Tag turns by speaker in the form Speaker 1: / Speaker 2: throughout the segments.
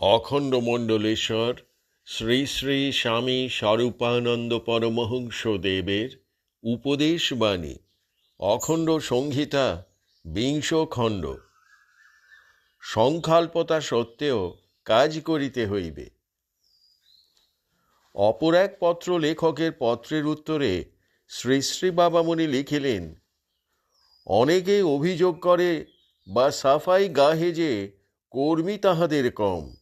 Speaker 1: অখণ্ড মণ্ডলেশ্বর, শ্রী শ্রী স্বামী স্বরূপানন্দ পরমহংস দেবের উপদেশবাণী অখণ্ড সংহিতা, বিংশ খণ্ড। সংখ্যাল্পতা সত্ত্বেও কাজ করিতে হইবে। অপর এক পত্র লেখকের পত্রের উত্তরে শ্রী শ্রী বাবামণি লিখিলেন অনেকেই অভিযোগ করে বা সাফাই গাহে যে কর্মী তাহাদের কম।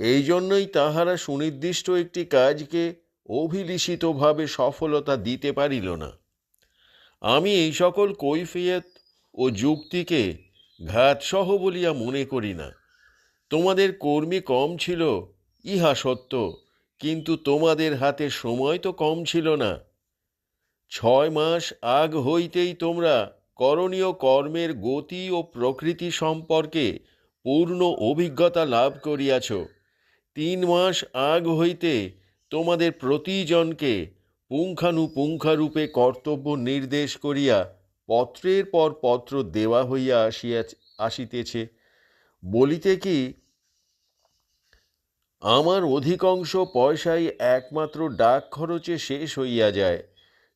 Speaker 1: এই জন্যই তাহারা সুনির্দিষ্ট একটি কাজকে অভিলিষিতভাবে সফলতা দিতে পারিল না। আমি এই সকল কৈফিয়ত ও যুক্তিকে ঘাতসহ বলিয়া মনে করি না। তোমাদের কর্মী কম ছিল, ইহা সত্য, কিন্তু তোমাদের হাতে সময় তো কম ছিল না। ছয় মাস আগ হইতেই তোমরা করণীয় কর্মের গতি ও প্রকৃতি সম্পর্কে পূর্ণ অভিজ্ঞতা লাভ করিয়াছ। তিন মাস আগ হইতে তোমাদের প্রতিজনকে পুঙ্খানুপুঙ্খারূপে কর্তব্য নির্দেশ করিয়া পত্রের পর পত্র দেওয়া হইয়া আসিয়া আসিতেছে। বলিতে কি, আমার অধিকাংশ পয়সাই একমাত্র ডাক খরচে শেষ হইয়া যায়,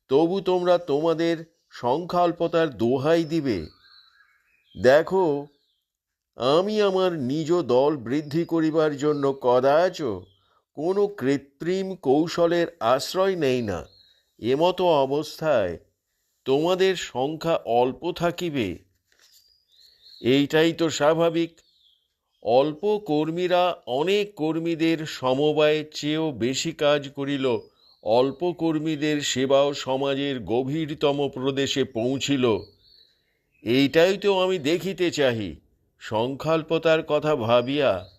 Speaker 1: তবু তোমরা তোমাদের সংখ্যাল্পতার দোহাই দিবে। দেখো আমি আমার নিজ দল বৃদ্ধি করিবার জন্য কদাচ কোনো কৃত্রিম কৌশলের আশ্রয় নেই না। এমতো অবস্থায় তোমাদের সংখ্যা অল্প থাকিবে। এইটাই তো স্বাভাবিক। অল্প কর্মীরা অনেক কর্মীদের সমবায়ের চেয়েও বেশি কাজ করিল। অল্প কর্মীদের সেবাও সমাজের গভীরতম প্রদেশে পৌঁছিল। এইটাই তো আমি দেখিতে চাহি। সংখ্যাল্পতার কথা ভাবিয়া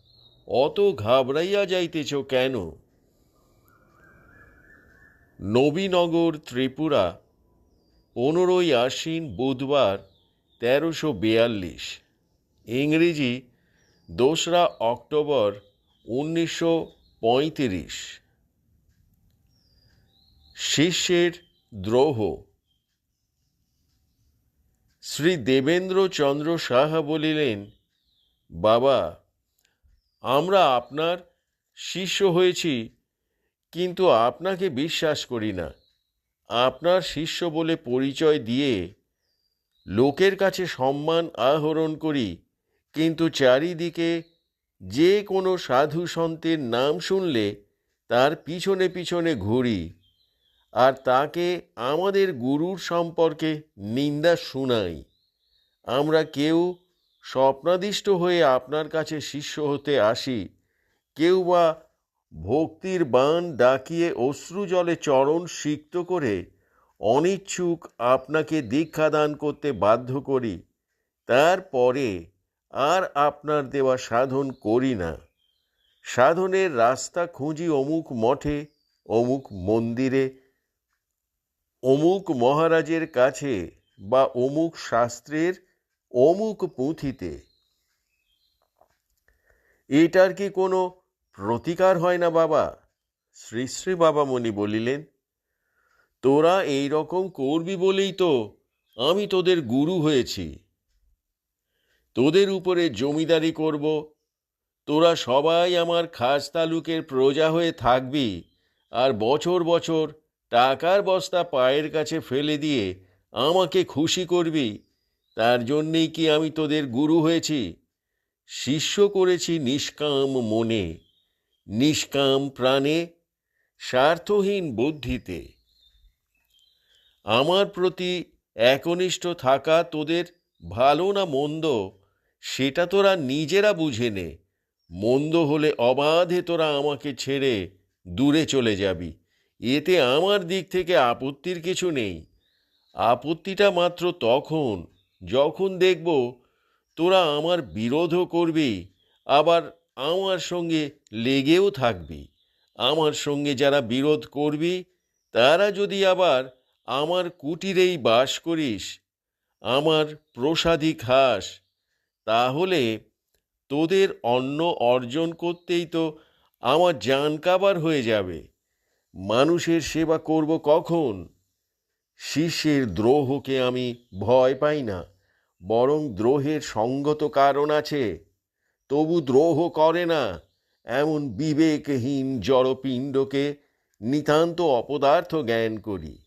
Speaker 1: অত ঘাবড়াইয়া যাইতেছ কেন? নবীনগর, ত্রিপুরা, পনেরোই আশ্বিন বুধবার তেরোশো বিয়াল্লিশ। ইংরেজি, দোসরা অক্টোবর উনিশশো পঁয়ত্রিশ। শিষ্যের দ্রোহ। শ্রী দেবেন্দ্র চন্দ্র সাহা বলিলেন বাবা, আমরা আপনার শিষ্য হয়েছি, কিন্তু আপনাকে বিশ্বাস করি না। আপনার শিষ্য বলে পরিচয় দিয়ে লোকের কাছে সম্মান আহরণ করি, কিন্তু চারিদিকে যে কোনো সাধু সন্তের নাম শুনলে তার পিছনে পিছনে ঘুরি আর তাকে আমাদের গুরুর সম্পর্কে নিন্দা শুনাই। আমরা কেউ স্বপ্নাদিষ্ট হয়ে আপনার কাছে শিষ্য হতে আসি। কেউ বা ভক্তির বান ডাকিয়ে অশ্রু জলে চরণ সিক্ত করে অনিচ্ছুক আপনাকে দীক্ষাদান করতে বাধ্য করি। তারপরে আর আপনার দেওয়া সাধন করি না। সাধনের রাস্তা খুঁজি অমুক মঠে, অমুক মন্দিরে, অমুক মহারাজের কাছে বা অমুক শাস্ত্রের অমুক পুঁথিতে। এটার কি কোনো প্রতিকার হয় না বাবা? শ্রী শ্রী বাবামণি বলিলেন, তোরা এই রকম করবি বলেই তো আমি তোদের গুরু হয়েছি। তোদের উপরে জমিদারি করব। তোরা সবাই আমার খাস তালুকের প্রজা হয়ে থাকবি আর বছর বছর টাকার বস্তা পায়ের কাছে ফেলে দিয়ে আমাকে খুশি করবি। তার জন্যেই কি আমি তোদের গুরু হয়েছি? শিষ্য করেছি নিষ্কাম মনে, নিষ্কাম প্রাণে, স্বার্থহীন বুদ্ধিতে। আমার প্রতি একনিষ্ঠ থাকা তোদের ভালো না মন্দ, সেটা তোরা নিজেরা বুঝে নে। মন্দ হলে অবাধে তোরা আমাকে ছেড়ে দূরে চলে যাবি। এতে আমার দিক থেকে আপত্তির কিছু নেই। আপত্তিটা মাত্র তখন যখন দেখব তোরা আমার বিরোধও করবি, আবার আমার সঙ্গে লেগেও থাকবি। আমার সঙ্গে যারা বিরোধ করবি, তারা যদি আবার আমার কুটিরেই বাস করিস, আমার প্রসাদী খাস, তাহলে তোদের অন্ন অর্জন করতেই তো আমার জান কাবার হয়ে যাবে। মানুষের সেবা করব কখন? শিষ্যের দ্রোহকে আমি ভয় পাই না, বরং দ্রোহের সঙ্গত কারণ আছে। তবু দ্রোহ করে না, এমন বিবেকহীন জড়পিণ্ডকে নিতান্ত অপদার্থ জ্ঞান করি।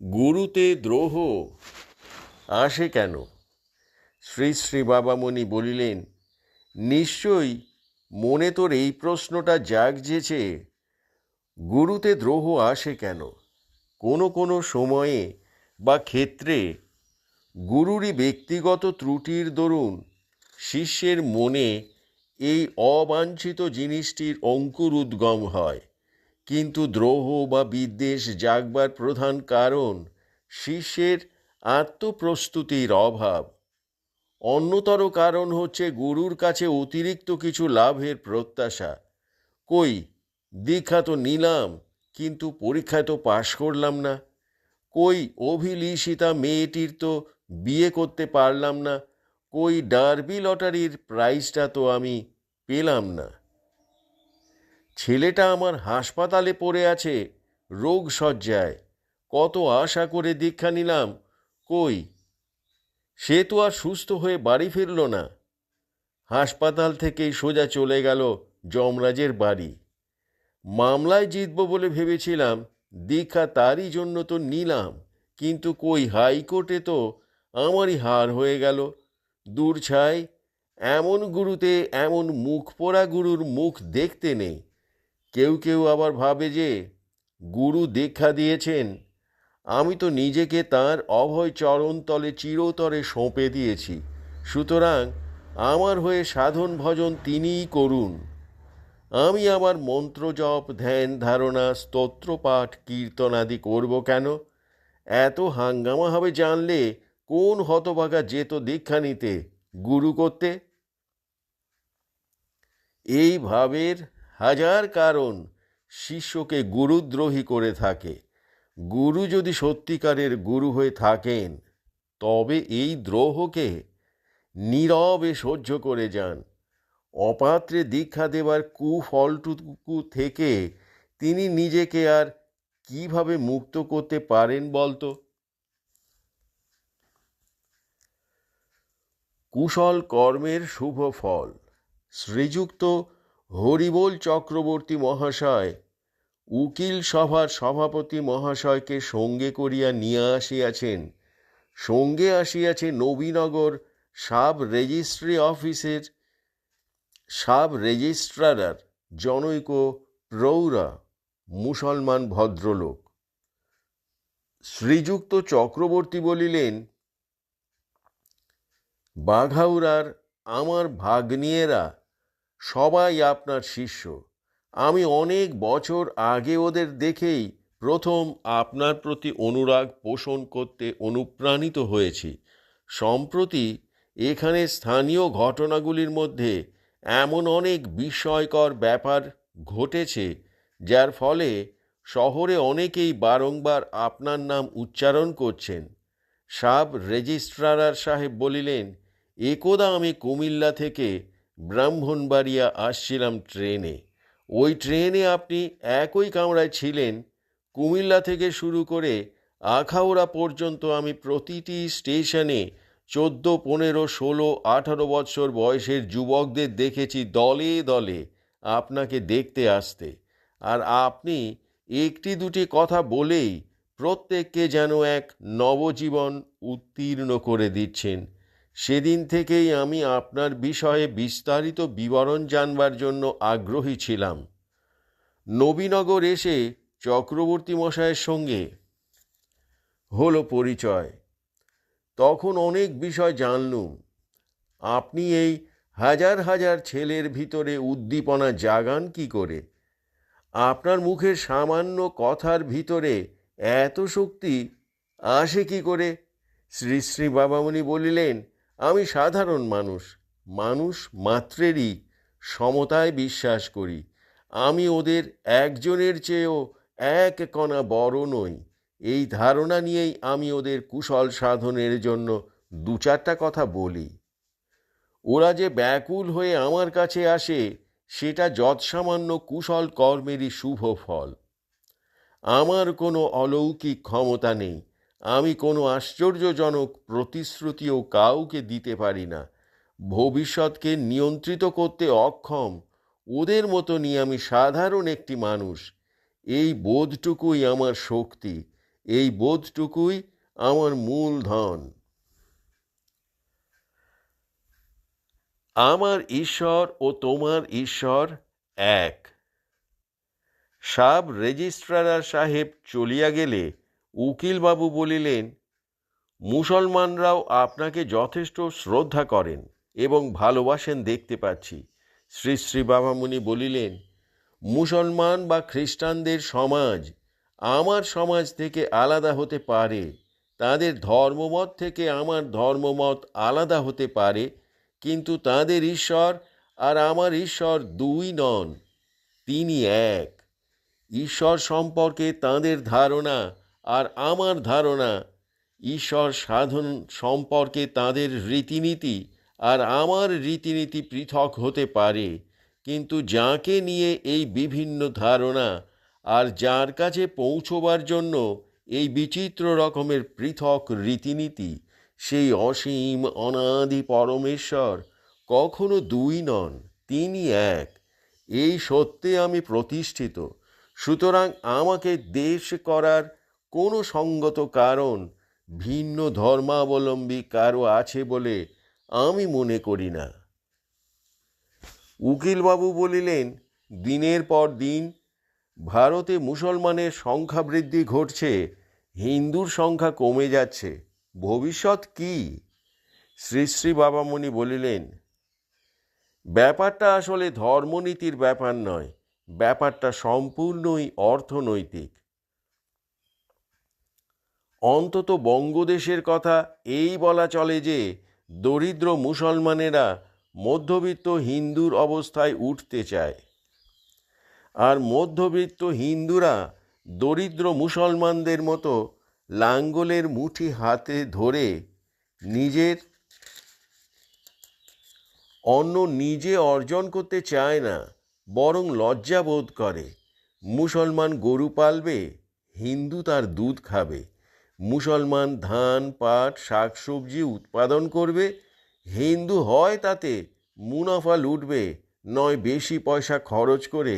Speaker 1: গুরুতে দ্রোহ আসে কেন? শ্রী শ্রী বাবামণি বলিলেন, নিশ্চয়ই মনে তোর এই প্রশ্নটা জাগজেছে। গুরুতে দ্রোহ আসে কেন? কোনো কোনো সময়ে বা ক্ষেত্রে গুরুরই ব্যক্তিগত ত্রুটির দরুন শিষ্যের মনে এই অবাঞ্ছিত জিনিসটির অঙ্কুর উদ্গম হয়। কিন্তু দ্রোহ বা বিদ্বেষ জাগবার প্রধান কারণ শিষ্যের আত্মপ্রস্তুতির অভাব। অন্যতর কারণ হচ্ছে গুরুর কাছে অতিরিক্ত কিছু লাভের প্রত্যাশা। কই দীক্ষা তো নিলাম, কিন্তু পরীক্ষায় তো পাশ করলাম না। কই অভিলিষিতা মেয়েটির তো বিয়ে করতে পারলাম না, কই ডার্বি লটারির প্রাইজটা তো আমি পেলাম না। ছেলেটা আমার হাসপাতালে পড়ে আছে, রোগ সজ্জায় কত আশা করে দীক্ষা নিলাম, কই? সে তো আর সুস্থ হয়ে বাড়ি ফিরল না। হাসপাতাল থেকেই সোজা চলে গেল যমরাজের বাড়ি। মামলায় জিতব বলে ভেবেছিলাম দীক্ষা তারই জন্য তো নিলাম, কিন্তু কই হাইকোর্টে তো আমারই হার হয়ে গেল। দূর ছাই এমন গুরুতে এমন মুখ পোড়া গুরুর মুখ দেখতে নেই। কেউ কেউ আবার ভাবে যে, গুরু দীক্ষা দিয়েছেন, আমি তো নিজেকে তার অভয় চরণতলে চিরতরে সঁপে দিয়েছি। সুতরাং আমার হয়ে সাধন ভজন তিনিই করুন। আমি আমার মন্ত্র জপ, ধ্যান, ধারণা স্তোত্রপাঠ কীর্তন আদি করব কেন? এত হাঙ্গামা হবে জানলে কোন হতভাগা যেত দীক্ষা নিতে, গুরু করতে? এই ভাবের হাজার কারণ শিষ্যকে গুরুদ্রোহী করে থাকে। গুরু যদি সত্যিকারের গুরু হয়ে থাকেন, তবে এই দ্রোহকে নীরবে সহ্য করে যান। অপাত্রে দীক্ষা দেবার কুফলটুকু থেকে তিনি নিজেকে আর কীভাবে মুক্ত করতে পারেন বলতো? কুশল কর্মের শুভ ফল। শ্রীযুক্ত হরিবোল চক্রবর্তী মহাশয় উকিল সভার সভাপতি মহাশয়কে সঙ্গে করিয়া নিয়ে আসিয়াছেন। সঙ্গে আসিয়াছে নবীনগর সাব রেজিস্ট্রি অফিসের সাব রেজিস্ট্রার জনৈক প্রৌরা মুসলমান ভদ্রলোক। শ্রীযুক্ত চক্রবর্তী বলিলেন বাঘাউরার আমার ভাগ্নিয়েরা সবাই আপনার শিষ্য। আমি অনেক বছর আগে ওদের দেখেই প্রথম আপনার প্রতি অনুরাগ পোষণ করতে অনুপ্রাণিত হয়েছি। সম্প্রতি এখানে স্থানীয় ঘটনাগুলির মধ্যে এমন অনেক বিস্ময়কর ব্যাপার ঘটেছে, যার ফলে শহরে অনেকেই বারংবার আপনার নাম উচ্চারণ করছেন। সাব রেজিস্ট্রার সাহেব বলিলেন, একদা আমি কুমিল্লা থেকে ব্রাহ্মণবাড়িয়া আসছিলাম ট্রেনে। ওই ট্রেনে আপনি একই কামরায় ছিলেন। কুমিল্লা থেকে শুরু করে আখাউড়া পর্যন্ত আমি প্রতিটি স্টেশনে চোদ্দ, পনেরো, ষোলো, আঠারো বৎসর বয়সের যুবকদের দেখেছি দলে দলে আপনাকে দেখতে আসতে। আর আপনি একটি দুটি কথা বলেই প্রত্যেককে যেন এক নবজীবন উত্তীর্ণ করে দিচ্ছেন। সেদিন থেকেই আমি আপনার বিষয়ে বিস্তারিত বিবরণ জানবার জন্য আগ্রহী ছিলাম। নবীনগর এসে চক্রবর্তী মশায়ের সঙ্গে হলো পরিচয়। তখন অনেক বিষয় জানলুম। আপনি এই হাজার হাজার ছেলের ভিতরে উদ্দীপনা জাগান কি করে? আপনার মুখের সামান্য কথার ভিতরে এত শক্তি আসে কি করে? শ্রী শ্রী বাবামণি বলিলেন, আমি সাধারণ মানুষ মানুষ মাত্রেরই সমতায় বিশ্বাস করি। আমি ওদের একজনের চেয়েও এক কণা বড় নই। এই ধারণা নিয়েই আমি ওদের কুশল সাধনের জন্য দু চারটা কথা বলি। ওরা যে ব্যাকুল হয়ে আমার কাছে আসে, সেটা যৎসামান্য কুশল কর্মেরই শুভ ফল। আমার কোনো অলৌকিক ক্ষমতা নেই, আমি কোনো আশ্চর্যজনক প্রতিশ্রুতিও কাউকে দিতে পারি না। ভবিষ্যৎকে নিয়ন্ত্রিত করতে অক্ষম, ওদের মতনই আমি সাধারণ একটি মানুষ, এই বোধটুকুই আমার শক্তি। এই বোধটুকুই আমার মূল ধন। আমার ঈশ্বর ও তোমার ঈশ্বর এক। সাব রেজিস্ট্রার সাহেব চলিয়া গেলে উকিলবাবু বলিলেন, মুসলমানরাও আপনাকে যথেষ্ট শ্রদ্ধা করেন এবং ভালোবাসেন দেখতে পাচ্ছি। শ্রী শ্রী বাবামুনি বলিলেন, মুসলমান বা খ্রিস্টানদের সমাজ আমার সমাজ থেকে আলাদা হতে পারে, তাদের ধর্মমত থেকে আমার ধর্মমত আলাদা হতে পারে, কিন্তু তাদের ঈশ্বর আর আমার ঈশ্বর দুই নন, তিনি এক। ঈশ্বর সম্পর্কে তাদের ধারণা আর আমার ধারণা, ঈশ্বর সাধন সম্পর্কে তাদের রীতিনীতি আর আমার রীতিনীতি পৃথক হতে পারে, কিন্তু যাকে নিয়ে এই বিভিন্ন ধারণা আর যার কাছে পৌঁছবার জন্য এই বিচিত্র রকমের পৃথক রীতিনীতি, সেই অসীম অনাদি পরমেশ্বর কখনো দুই নন, তিনি এক। এই সত্যে আমি প্রতিষ্ঠিত। সুতরাং আমাকে দেশ করার কোনো সঙ্গত কারণ ভিন্ন ধর্মাবলম্বী কারও আছে বলে আমি মনে করি না। উকিলবাবু বলিলেন, দিনের পর দিন ভারতে মুসলমানের সংখ্যা বৃদ্ধি ঘটছে, হিন্দুর সংখ্যা কমে যাচ্ছে। ভবিষ্যৎ কি? শ্রী শ্রী বাবামণি বলিলেন, ব্যাপারটা আসলে ধর্মনীতির ব্যাপার নয়, ব্যাপারটা সম্পূর্ণই অর্থনৈতিক। অন্তত বঙ্গদেশের কথা এই বলা চলে যে, দরিদ্র মুসলমানেরা মধ্যবিত্ত হিন্দুর অবস্থায় উঠতে চায়। আর মধ্যবিত্ত হিন্দুরা দরিদ্র মুসলমানদের মতো লাঙ্গলের মুঠি হাতে ধরে নিজের অন্য নিজে অর্জন করতে চায় না, বরং লজ্জা বোধ করে। মুসলমান গরু পালবে, হিন্দু তার দুধ খাবে। মুসলমান ধান, পাট, শাকসবজি উৎপাদন করবে, হিন্দু হয় তাতে মুনাফা লুটবে, নয় বেশি পয়সা খরচ করে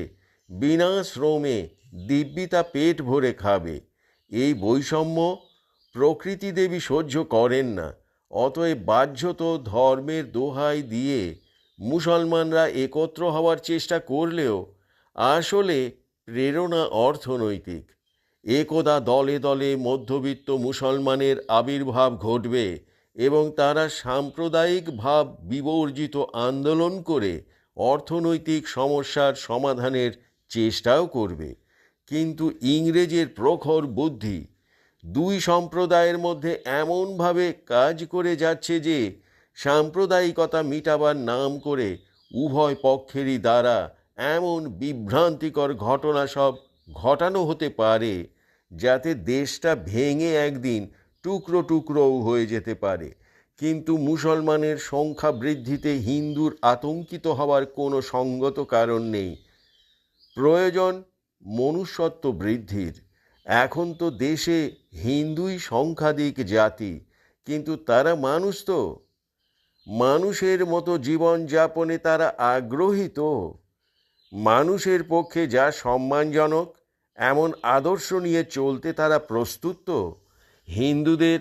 Speaker 1: বিনা শ্রমে দিব্যি তা পেট ভরে খাবে। এই বৈষম্য প্রকৃতি দেবী সহ্য করেন না। অতএব বাহ্যত ধর্মের দোহাই দিয়ে মুসলমানরা একত্র হওয়ার চেষ্টা করলেও আসলে প্রেরণা অর্থনৈতিক। একদা দলে দলে মধ্যবিত্ত মুসলমানের আবির্ভাব ঘটবে এবং তারা সাম্প্রদায়িক ভাব বিবর্জিত আন্দোলন করে অর্থনৈতিক সমস্যার সমাধানের চেষ্টাও করবে। কিন্তু ইংরেজের প্রখর বুদ্ধি দুই সম্প্রদায়ের মধ্যে এমনভাবে কাজ করে যাচ্ছে যে, সাম্প্রদায়িকতা মিটাবার নাম করে উভয় পক্ষেরই দ্বারা এমন বিভ্রান্তিকর ঘটনা সব ঘটানো হতে পারে, যাতে দেশটা ভেঙে একদিন টুকরো টুকরোও হয়ে যেতে পারে। কিন্তু মুসলমানের সংখ্যা বৃদ্ধিতে হিন্দুর আতঙ্কিত হওয়ার কোনো সঙ্গত কারণ নেই। প্রয়োজন মনুষ্যত্ব বৃদ্ধির। এখন তো দেশে হিন্দুই সংখ্যাধিক জাতি, কিন্তু তারা মানুষ তো। মানুষের মতো জীবনযাপনে তারা আগ্রহী তো। মানুষের পক্ষে যা সম্মানজনক, এমন আদর্শ নিয়ে চলতে তারা প্রস্তুত তো। হিন্দুদের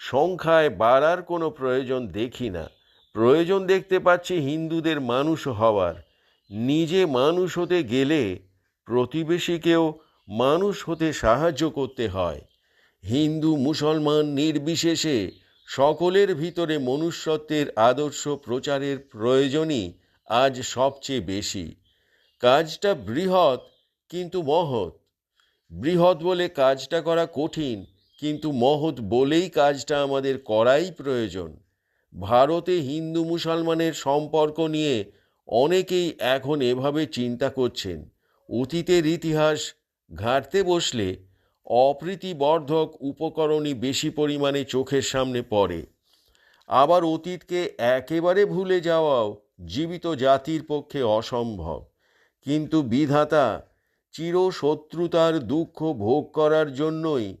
Speaker 1: সংখ্যায় বাড়ার কোনো প্রয়োজন দেখি না। প্রয়োজন দেখতে পাচ্ছি হিন্দুদের মানুষ হওয়ার। নিজে মানুষ হতে গেলে প্রতিবেশীকেও মানুষ হতে সাহায্য করতে হয়। হিন্দু, মুসলমান নির্বিশেষে সকলের ভিতরে মনুষ্যত্বের আদর্শ প্রচারের প্রয়োজনই আজ সবচেয়ে বেশি। কাজটা বৃহৎ, কিন্তু মহৎ। বৃহৎ বলে কাজটা করা কঠিন, কিন্তু মহৎ বলেই কাজটা আমাদের করাই প্রয়োজন। ভারতে হিন্দু মুসলমানের সম্পর্ক নিয়ে অনেকেই এখন এভাবে চিন্তা করছেন। অতীতের ইতিহাস ঘাঁটতে বসলে অপ্রীতিবর্ধক উপকরণই বেশি পরিমাণে চোখের সামনে পড়ে। আবার অতীতকে একেবারে ভুলে যাওয়াও জীবিত জাতির পক্ষে অসম্ভব। কিন্তু বিধাতা চিরশত্রুতার দুঃখ ভোগ করার জন্যই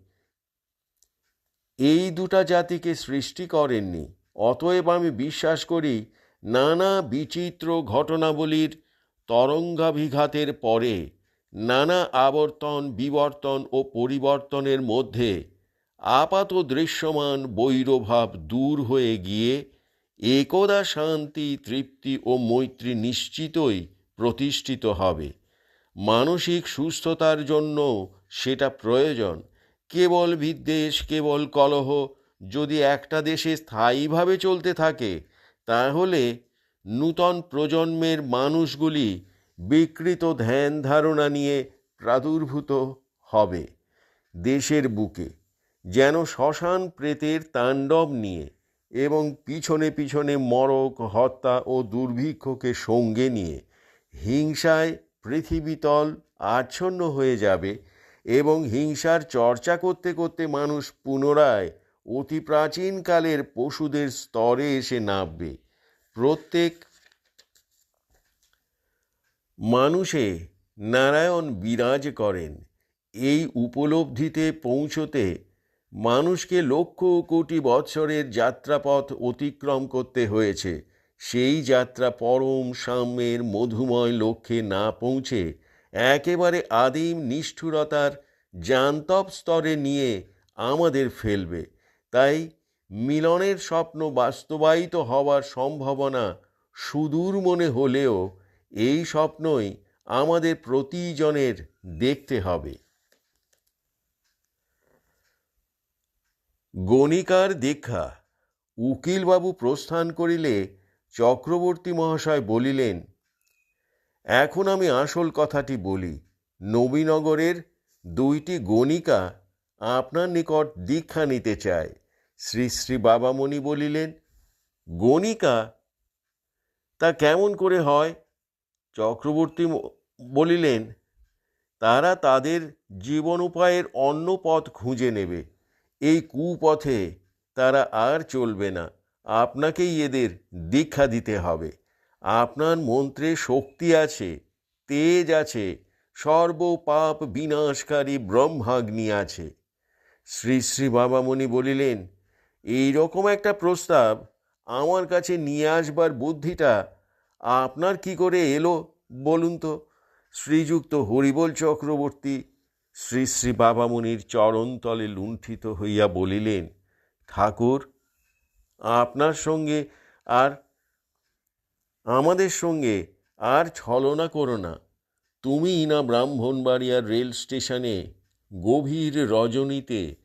Speaker 1: এই দুটা জাতিকে সৃষ্টি করেননি। অতএব আমি বিশ্বাস করি নানা বিচিত্র ঘটনাবলীর তরঙ্গাভিঘাতের পরে নানা আবর্তন, বিবর্তন ও পরিবর্তনের মধ্যে আপাত দৃশ্যমান বৈরভাব দূর হয়ে গিয়ে একদা শান্তি, তৃপ্তি ও মৈত্রী নিশ্চিতই প্রতিষ্ঠিত হবে। মানসিক সুস্থতার জন্য সেটা প্রয়োজন। কেবল বিদ্বেষ, কেবল কলহ যদি একটা দেশে স্থায়ীভাবে চলতে থাকে তাহলে নূতন প্রজন্মের মানুষগুলি বিকৃত ধ্যান ধারণা নিয়ে প্রাদুর্ভূত হবে দেশের বুকে, যেন শ্মশান প্রেতের তাণ্ডব নিয়ে এবং পিছনে পিছনে মরক, হত্যা ও দুর্ভিক্ষকে সঙ্গে নিয়ে হিংসায় পৃথিবীতল আচ্ছন্ন হয়ে যাবে এবং হিংসার চর্চা করতে করতে মানুষ পুনরায় অতি প্রাচীনকালের পশুদের স্তরে এসে নামবে। প্রত্যেক মানুষে নারায়ণ বিরাজ করেন। এই উপলব্ধিতে পৌঁছতে মানুষকে লক্ষ কোটি বৎসরের যাত্রাপথ অতিক্রম করতে হয়েছে। সেই যাত্রা পরম সাম্যের মধুময় লক্ষ্যে না পৌঁছে একেবারে আদিম নিষ্ঠুরতার জান্তব স্তরে নিয়ে আমাদের ফেলবে। তাই মিলনের স্বপ্ন বাস্তবায়িত হওয়ার সম্ভাবনা সুদূর মনে হলেও এই স্বপ্নই আমাদের প্রতিজনের দেখতে হবে। গণিকার দীক্ষা, উকিলবাবু প্রস্থান করিলে চক্রবর্তী মহাশয় বলিলেন, এখন আমি আসল কথাটি বলি, নবীনগরের দুইটি গণিকা আপনার নিকট দীক্ষা নিতে চায়। শ্রী শ্রী বাবামণি বলিলেন, গণিকা, তা কেমন করে হয়? চক্রবর্তী বলিলেন, তারা তাদের জীবন উপায়ের অন্য পথ খুঁজে নেবে। এই কুপথে তারা আর চলবে না। আপনাকেই এদের দীক্ষা দিতে হবে। আপনার মন্ত্রে শক্তি আছে, তেজ আছে, সর্বপাপ বিনাশকারী ব্রহ্মাগ্নি আছে। শ্রী শ্রী বাবামণি বলিলেন এই রকম একটা প্রস্তাব আমার কাছে নিয়ে আসবার বুদ্ধিটা আপনার কি করে এলো বলুন তো? শ্রীযুক্ত হরিবল চক্রবর্তী শ্রী শ্রী বাবামণির চরণতলে লুণ্ঠিত হইয়া বলিলেন, ঠাকুর, আপনার সঙ্গে আর আমাদের সঙ্গে আর ছলনা করো না। তুমি না ব্রাহ্মণবাড়িয়ার রেল স্টেশনে গভীর রজনীতে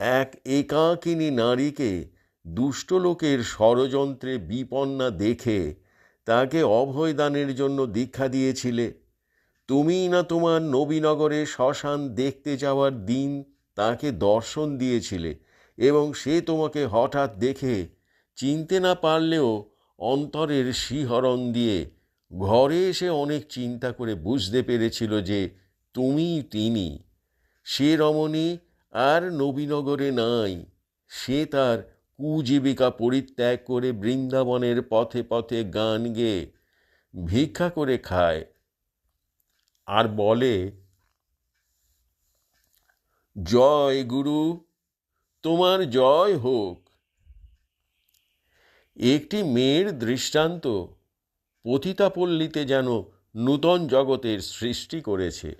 Speaker 1: এক একাকিনী নারীকে দুষ্ট লোকের ষড়যন্ত্রে বিপন্না দেখে তাকে অভয়দানের জন্য দীক্ষা দিয়েছিলে। তুমি না তোমার নবীনগরে শ্মশান দেখতে যাওয়ার দিন তাকে দর্শন দিয়েছিলে এবং সে তোমাকে হঠাৎ দেখে চিনতে না পারলেও অন্তরের শিহরণ দিয়ে ঘরে এসে অনেক চিন্তা করে বুঝতে পেরেছিল যে তুমি তিনি। সে রমণী আর নবীনগরে নাই। সে তার কুজীবিকা পরিত্যাগ করে বৃন্দাবনের পথে পথে গান গেয়ে ভিক্ষা করে খায়। আর বলে, জয় গুরু, তোমার জয় হোক। একটি মেয়ের দৃষ্টান্ত পতিতাপল্লীতে যেন নূতন জগতের সৃষ্টি করেছে।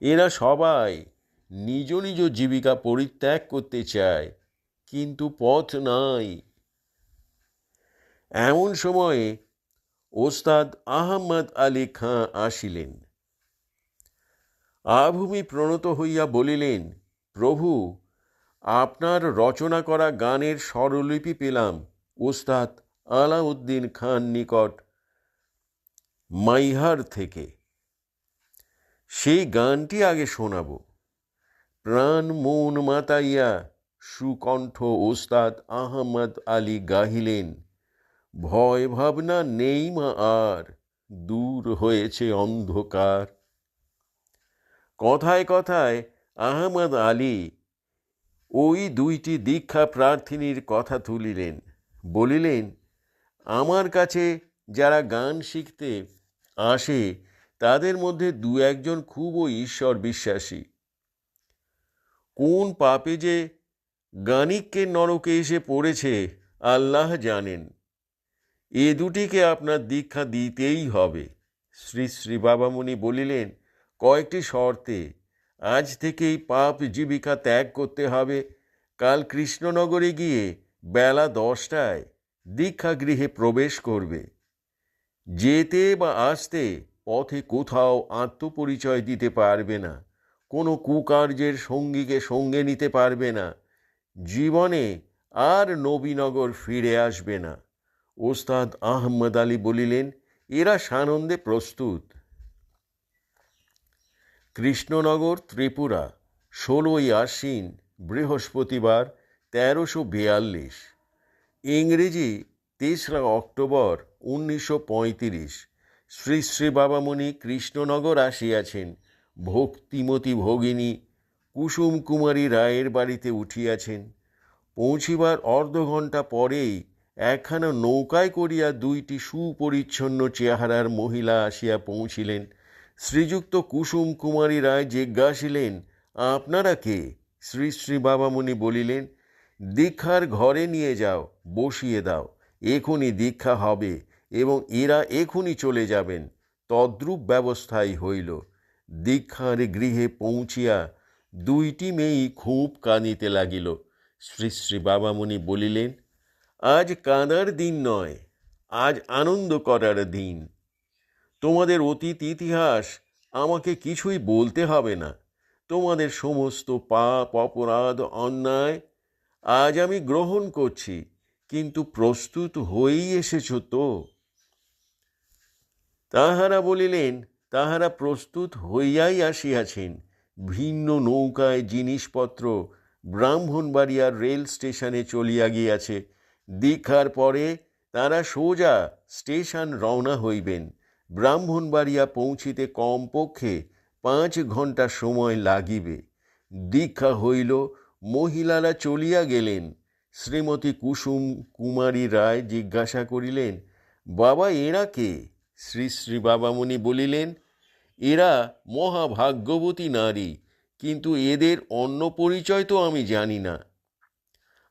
Speaker 1: এরা সবাই নিজ নিজ জীবিকা পরিত্যাগ করতে চায়, কিন্তু পথ নাই। এমন সময়ে ওস্তাদ আহম্মদ আলী খাঁ আসিলেন। আভূমি প্রণত হইয়া বলিলেন, প্রভু, আপনার রচনা করা গানের স্বরলিপি পেলাম, ওস্তাদ আলাউদ্দিন খান নিকট মাইহার থেকে। সেই গানটি আগে শোনাব। প্রাণ মন মাতাইয়া সুকণ্ঠ ওস্তাদ আহমদ আলী গাহিলেন, ভয় ভাবনা নেই মা আর, দূর হয়েছে অন্ধকার। কথায় কথায় আহমদ আলী ওই দুইটি দীক্ষা প্রার্থিনীর কথা তুলিলেন, বলিলেন, আমার কাছে যারা গান শিখতে আসে, তাদের মধ্যে দু একজন খুবই ঈশ্বর বিশ্বাসী কোন পাপে যে গানিককে নরকে এসে পড়েছে, আল্লাহ জানেন। এ দুটিকে আপনার দীক্ষা দিতেই হবে। শ্রী শ্রী বাবামণি বলিলেন, কয়েকটি শর্তে, আজ থেকেই পাপ জীবিকা ত্যাগ করতে হবে। কাল কৃষ্ণনগরে গিয়ে বেলা দশটায় দীক্ষাগৃহে প্রবেশ করবে। যেতে বা আসতে পথে কোথাও আত্মপরিচয় দিতে পারবে না। কোনো কুকার্যের সঙ্গীকে সঙ্গে নিতে পারবে না। জীবনে আর নবীনগর ফিরে আসবে না। ওস্তাদ আহমদ আলী বলিলেন, এরা সানন্দে প্রস্তুত। কৃষ্ণনগর, ত্রিপুরা, ষোলোই আশ্বিন, বৃহস্পতিবার, তেরোশো বিয়াল্লিশ। ইংরেজি, তেসরা অক্টোবর, উনিশশো পঁয়ত্রিশ। শ্রী শ্রী বাবামণি কৃষ্ণনগর আসিয়াছেন। ভক্তিমতী ভগিনী কুসুম কুমারী রায়ের বাড়িতে উঠিয়াছেন। পৌঁছিবার অর্ধ ঘণ্টা পরেই একখানা নৌকায় করিয়া দুইটি সুপরিচ্ছন্ন চেহারার মহিলা আসিয়া পৌঁছিলেন। শ্রীযুক্ত কুসুম কুমারী রায় জিজ্ঞাসিলেন, আপনারা কে? শ্রী শ্রী বাবামণি বলিলেন, দীক্ষার ঘরে নিয়ে যাও, বসিয়ে দাও এখনই দীক্ষা হবে এবং এরা এখনই চলে যাবেন। তদ্রূপ ব্যবস্থাই হইল। দীক্ষার গৃহে পৌঁছিয়া দুইটি মেয়েই খুব কাঁদিতে লাগিল। শ্রী শ্রী বাবামণি বলিলেন, আজ কাঁদার দিন নয়, আজ আনন্দ করার দিন। তোমাদের অতীত ইতিহাস আমাকে কিছুই বলতে হবে না। তোমাদের সমস্ত পাপ, অপরাধ, অন্যায় আজ আমি গ্রহণ করছি, কিন্তু প্রস্তুত হয়েই এসেছ তো? তাহারা বলিলেন তাহারা প্রস্তুত হইয়াই আসিয়াছেন। ভিন্ন নৌকায় জিনিসপত্র ব্রাহ্মণবাড়িয়ার রেল স্টেশনে চলিয়া গিয়াছে। দীক্ষার পরে তারা সোজা স্টেশন রওনা হইবেন। ব্রাহ্মণবাড়িয়া পৌঁছিতে কমপক্ষে পাঁচ ঘণ্টা সময় লাগিবে। দীক্ষা হইল, মহিলারা চলিয়া গেলেন। শ্রীমতী কুসুম কুমারী রায় জিজ্ঞাসা করিলেন, বাবা, এরা কে? শ্রী শ্রী বাবামণি বলিলেন এরা মহাভাগ্যবতী নারী, কিন্তু এদের অন্য পরিচয় তো আমি জানি না।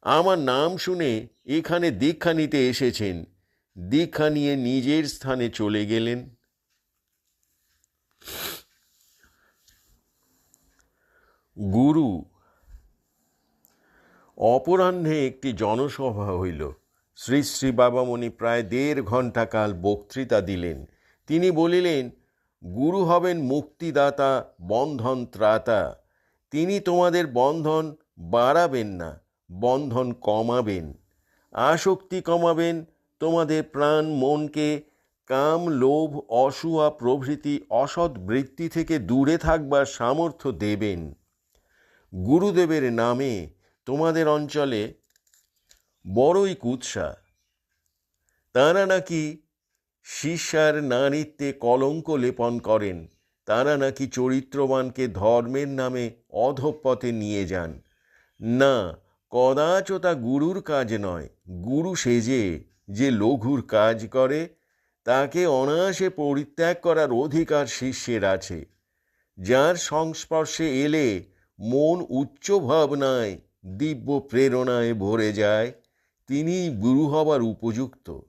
Speaker 1: আমার নাম শুনে এখানে দীক্ষা নিতে এসেছেন। দীক্ষা নিয়ে নিজের স্থানে চলে গেলেন। গুরু, অপরাহ্নে একটি জনসভা হইল। শ্রী শ্রী বাবামণি প্রায় দেড় ঘণ্টা কাল বক্তৃতা দিলেন। তিনি বলিলেন গুরু হবেন মুক্তিদাতা, বন্ধন ত্রাতা। তিনি তোমাদের বন্ধন বাড়াবেন না, বন্ধন কমাবেন। আসক্তি কমাবেন, তোমাদের প্রাণ মনকে কাম, লোভ, অসুয়া প্রভৃতি, অসৎ বৃত্তি থেকে দূরে থাকবার সামর্থ্য দেবেন। গুরুদেবের নামে তোমাদের অঞ্চলে বড়ই কুৎসা। তারা নাকি শিষ্যার নারীত্বে কলঙ্ক লেপন করেন। তারা নাকি চরিত্রবানকে ধর্মের নামে অধপথে নিয়ে যান। না, কদাচ তা গুরুর কাজ নয়। গুরু সেজে যে লঘুর কাজ করে, তাকে অনায়াসে পরিত্যাগ করার অধিকার শিষ্যের আছে। যার সংস্পর্শে এলে মন উচ্চ ভাবনায়, দিব্য প্রেরণায় ভরে যায়। তিনি গুরু হবার উপযুক্ত।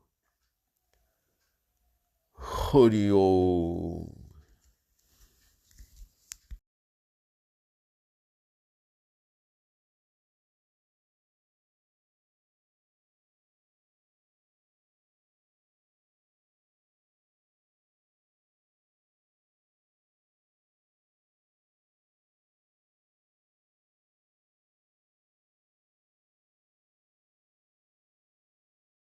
Speaker 1: হরি ওম